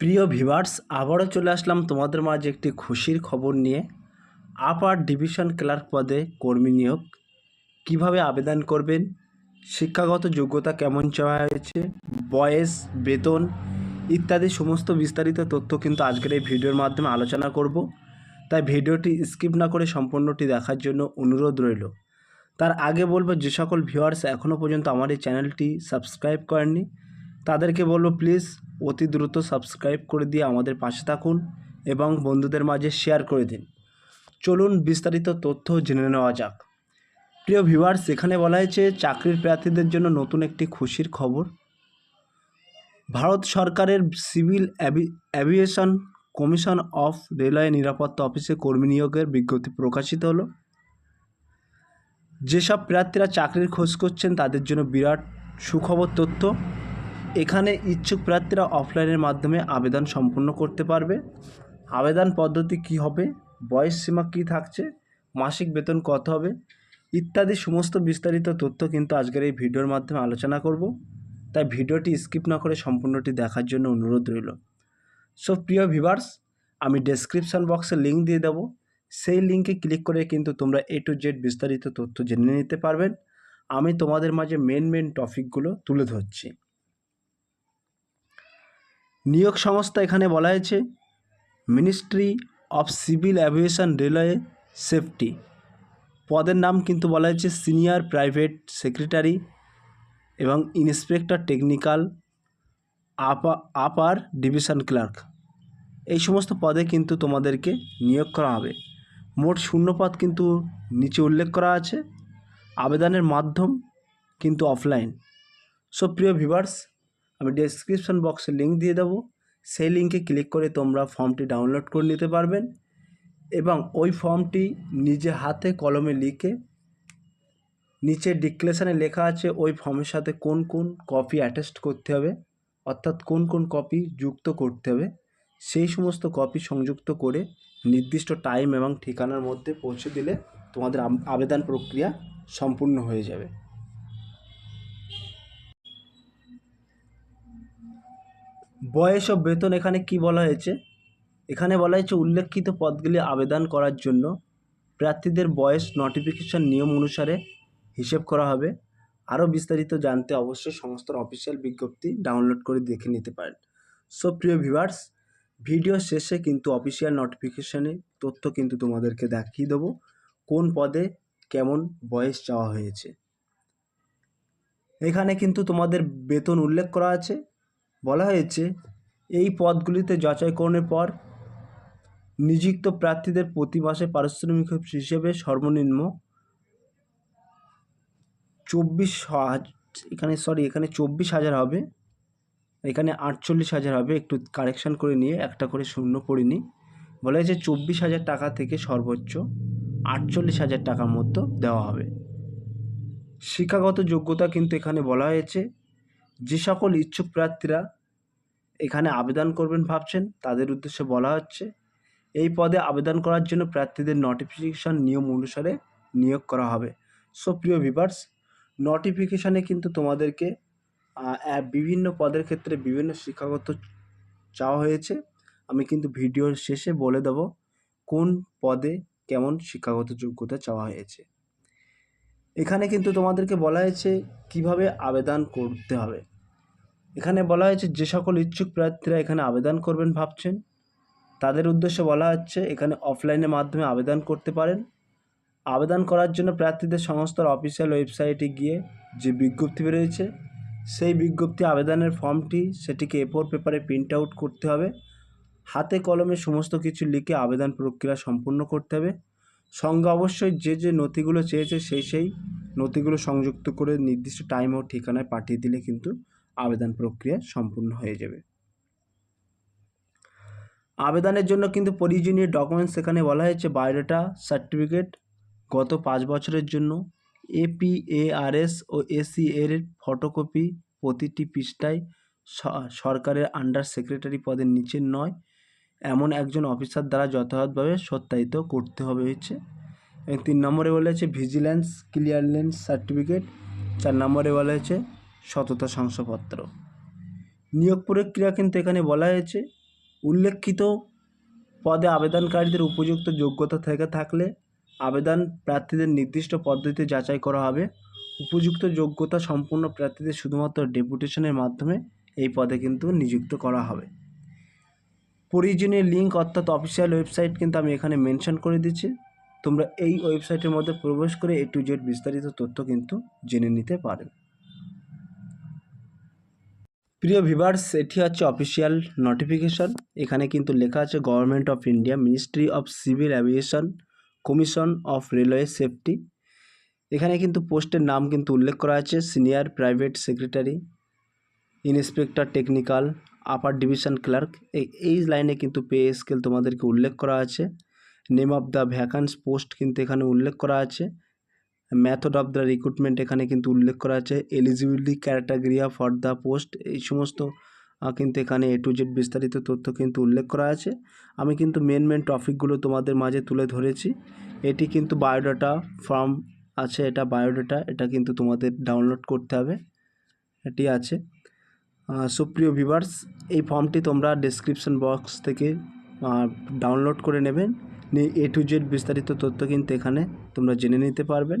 প্রিয় ভিভার্স আবারও চলে আসলাম তোমাদের মাঝে একটি খুশির খবর নিয়ে। আপার ডিভিশন ক্লার্ক পদে কর্মী নিয়োগ। কীভাবে আবেদন করবেন? শিক্ষাগত যোগ্যতা কেমন চাওয়া হয়েছে? বয়স, বেতন ইত্যাদি সমস্ত বিস্তারিত তথ্য কিন্তু আজকের এই ভিডিওর মাধ্যমে আলোচনা করব। তাই ভিডিওটি স্কিপ না করে সম্পূর্ণটি দেখার জন্য অনুরোধ রইল। তার আগে বলব, যে সকল ভিউয়ার্স এখনও পর্যন্ত আমার এই চ্যানেলটি সাবস্ক্রাইব করেননি, তাদেরকে বলব, প্লিজ অতি দ্রুত সাবস্ক্রাইব করে দিয়ে আমাদের পাশে থাকুন এবং বন্ধুদের মাঝে শেয়ার করে দিন। চলুন বিস্তারিত তথ্য জেনে নেওয়া যাক। প্রিয় ভিউয়ার্স এখানে বলা হয়েছে চাকরির প্রার্থীদের জন্য নতুন একটি খুশির খবর। ভারত সরকারের civil avi- aviation commission of railway নিরাপত্তা অফিসে কর্মী নিয়োগের বিজ্ঞপ্তি প্রকাশিত হলো। যেসব প্রার্থীরা চাকরির খোঁজ করছেন, তাদের জন্য বিরাট সুখবর তথ্য। এখানে ইচ্ছুক প্রার্থীরা অফলাইনের মাধ্যমে আবেদন সম্পূর্ণ করতে পারবে। আবেদন পদ্ধতি কি হবে? বয়স সীমা কী থাকছে? মাসিক বেতন কত হবে? ইত্যাদি সমস্ত বিস্তারিত তথ্য কিন্তু আজকের এই ভিডিওর মাধ্যমে আলোচনা করব। তাই ভিডিওটি স্কিপ না করে সম্পূর্ণটি দেখার জন্য অনুরোধ রইল। সো, প্রিয় ভিভার্স আমি ডেসক্রিপশন বক্সে লিঙ্ক দিয়ে দেবো। সেই লিঙ্কে ক্লিক করে কিন্তু তোমরা এ টু জেড বিস্তারিত তথ্য জেনে নিতে পারবেন। আমি তোমাদের মাঝে মেন মেন টপিকগুলো তুলে ধরছি। নিয়োগ সংস্থা এখানে বলা হয়েছে ministry of civil aviation railway safety পদের নাম কিন্তু বলা হয়েছে সিনিয়র প্রাইভেট সেক্রেটারি এবং inspector technical upper upper division clerk এই সমস্ত পদে কিন্তু তোমাদেরকে নিয়োগ করা হবে। মোট শূন্যপদ কিন্তু নিচে উল্লেখ করা আছে। আবেদনের মাধ্যম কিন্তু অফলাইন সো প্রিয় ভিভার্স আমি ডেসক্রিপশন বক্সে লিঙ্ক দিয়ে দেবো। সেই লিঙ্কে ক্লিক করে তোমরা ফর্মটি ডাউনলোড করে নিতে পারবেন এবং ওই ফর্মটি নিজে হাতে কলমে লিখে নিচে ডিক্লেশানে লেখা আছে ওই ফর্মের সাথে কোন কোন কপি অ্যাটাচড করতে হবে, অর্থাৎ কোন কোন কপি যুক্ত করতে হবে। সেই সমস্ত কপি সংযুক্ত করে নির্দিষ্ট টাইম এবং ঠিকানার মধ্যে পৌঁছে দিলে তোমাদের আবেদন প্রক্রিয়া সম্পূর্ণ হয়ে যাবে। বয়স ও বেতন এখানে কি বলা হয়েছে? এখানে বলা হয়েছে উল্লেখিত পদগুলি আবেদন করার জন্য প্রার্থীদের বয়স নোটিফিকেশন নিয়ম অনুসারে হিসেব করা হবে। আরও বিস্তারিত জানতে অবশ্যই সমস্ত অফিসিয়াল বিজ্ঞপ্তি ডাউনলোড করে দেখে নিতে পারেন। সো প্রিয় ভিউয়ার্স ভিডিও শেষে কিন্তু অফিসিয়াল নোটিফিকেশানে তথ্য কিন্তু তোমাদেরকে দেখিয়ে দেবো, কোন পদে কেমন বয়স চাওয়া হয়েছে। এখানে কিন্তু তোমাদের বেতন উল্লেখ করা আছে। বলা হয়েছে, এই পদগুলিতে যাচাইকরণের পর নিযুক্ত প্রার্থীদের প্রতি মাসে পারিশ্রমিক হিসেবে সর্বনিম্ন চব্বিশ এখানে সরি এখানে চব্বিশ হাজার হবে, এখানে আটচল্লিশ হাজার হবে, একটু কারেকশান করে নিয়ে একটা করে শূন্য পড়িনি বলা হয়েছে চব্বিশ হাজার টাকা থেকে সর্বোচ্চ আটচল্লিশ হাজার টাকার মধ্যে দেওয়া হবে। শিক্ষাগত যোগ্যতা কিন্তু এখানে বলা হয়েছে, যে সকল ইচ্ছুক প্রার্থীরা এখানে আবেদন করবেন ভাবছেন, তাদের উদ্দেশ্যে বলা হচ্ছে। এই পদে আবেদন করার জন্য প্রার্থীদের নোটিফিকেশান নিয়ম অনুসারে নিয়োগ করা হবে। সো প্রিয় ভিভার্স নোটিফিকেশানে কিন্তু তোমাদেরকে বিভিন্ন পদের ক্ষেত্রে বিভিন্ন শিক্ষাগত চাওয়া হয়েছে। আমি কিন্তু ভিডিওর শেষে বলে দেব কোন পদে কেমন শিক্ষাগত যোগ্যতা চাওয়া হয়েছে। এখানে কিন্তু তোমাদেরকে বলা হয়েছে কীভাবে আবেদন করতে হবে। এখানে বলা হয়েছে, যে সকল ইচ্ছুক প্রার্থীরা এখানে আবেদন করবেন ভাবছেন। তাদের উদ্দেশ্যে বলা হচ্ছে, এখানে অফলাইনের মাধ্যমে আবেদন করতে পারেন। আবেদন করার জন্য প্রার্থীদের সংস্থার অফিসিয়াল ওয়েবসাইটে গিয়ে যে বিজ্ঞপ্তি বেরিয়েছে, সেই বিজ্ঞপ্তি আবেদনের ফর্মটি, সেটিকে এ ফোর পেপারে প্রিন্ট আউট করতে হবে। হাতে কলমে সমস্ত কিছু লিখে আবেদন প্রক্রিয়া সম্পূর্ণ করতে হবে। সঙ্গে অবশ্যই যে যে নথিগুলো চেয়েছে, সেই সেই নথিগুলো সংযুক্ত করে নির্দিষ্ট টাইম ও ঠিকানায় পাঠিয়ে দিলে কিন্তু আবেদন প্রক্রিয়া সম্পূর্ণ হয়ে যাবে। আবেদনের জন্য কিন্তু প্রয়োজনীয় ডকুমেন্টস এখানে বলা হয়েছে বায়োডাটা সার্টিফিকেট গত পাঁচ বছরের জন্য এপিএআরএস ও এসি এর ফটোকপি প্রতিটি পৃষ্ঠায় সরকারের আন্ডার সেক্রেটারি পদের নিচে নয়, এমন একজন অফিসার দ্বারা যথাযথভাবে সত্যায়িত করতে হবে হচ্ছে এবং তিন নম্বরে বলা হয়েছে ভিজিল্যান্স ক্লিয়ারেন্স সার্টিফিকেট চার নম্বরে বলা হয়েছে সততা শংসাপত্র। নিয়োগ প্রক্রিয়া কিন্তু এখানে বলা হয়েছে। উল্লেখিত পদে আবেদনকারীদের উপযুক্ত যোগ্যতা থেকে থাকলে আবেদন প্রার্থীদের নির্দিষ্ট পদ্ধতিতে যাচাই করা হবে। উপযুক্ত যোগ্যতা সম্পূর্ণ প্রার্থীদের শুধুমাত্র ডেপুটেশনের মাধ্যমে এই পদে কিন্তু নিযুক্ত করা হবে। প্রয়োজনীয় লিঙ্ক অর্থাৎ অফিসিয়াল ওয়েবসাইট কিন্তু আমি এখানে মেনশন করে দিচ্ছি। তোমরা এই ওয়েবসাইটের মধ্যে প্রবেশ করে এ টু জেড বিস্তারিত তথ্য কিন্তু জেনে নিতে পারবে প্রিয় ভিভার্স, এটি হচ্ছে অফিসিয়াল নোটিফিকেশন এখানে কিন্তু লেখা আছে government of India ministry of civil aviation commission of railway safety এখানে কিন্তু পোস্টের নাম কিন্তু উল্লেখ করা আছে senior private secretary inspector technical upper division clerk এই লাইনে কিন্তু পে স্কেল তোমাদেরকে উল্লেখ করা আছে। Name of the vacancy post কিন্তু এখানে উল্লেখ করা আছে। মেথড অফ দ্য রিক্রুটমেন্ট এখানে কিন্তু উল্লেখ করা আছে। Eligibility criteria for the post এই সমস্ত কিন্তু এখানে এ টু জেড বিস্তারিত তথ্য কিন্তু উল্লেখ করা আছে। আমি কিন্তু মেন মেন টপিকগুলো তোমাদের মাঝে তুলে ধরেছি। এটি কিন্তু বায়োডাটা ফর্ম আছে, এটা বায়োডাটা এটা কিন্তু তোমাদের ডাউনলোড করতে হবে। এটি আছে। সুপ্রিয় ভিভার্স এই ফর্মটি তোমরা ডেসক্রিপশন বক্স থেকে ডাউনলোড করে নেবেন। নিয়ে এ টু জেড বিস্তারিত তথ্য কিন্তু এখানে তোমরা জেনে নিতে পারবেন।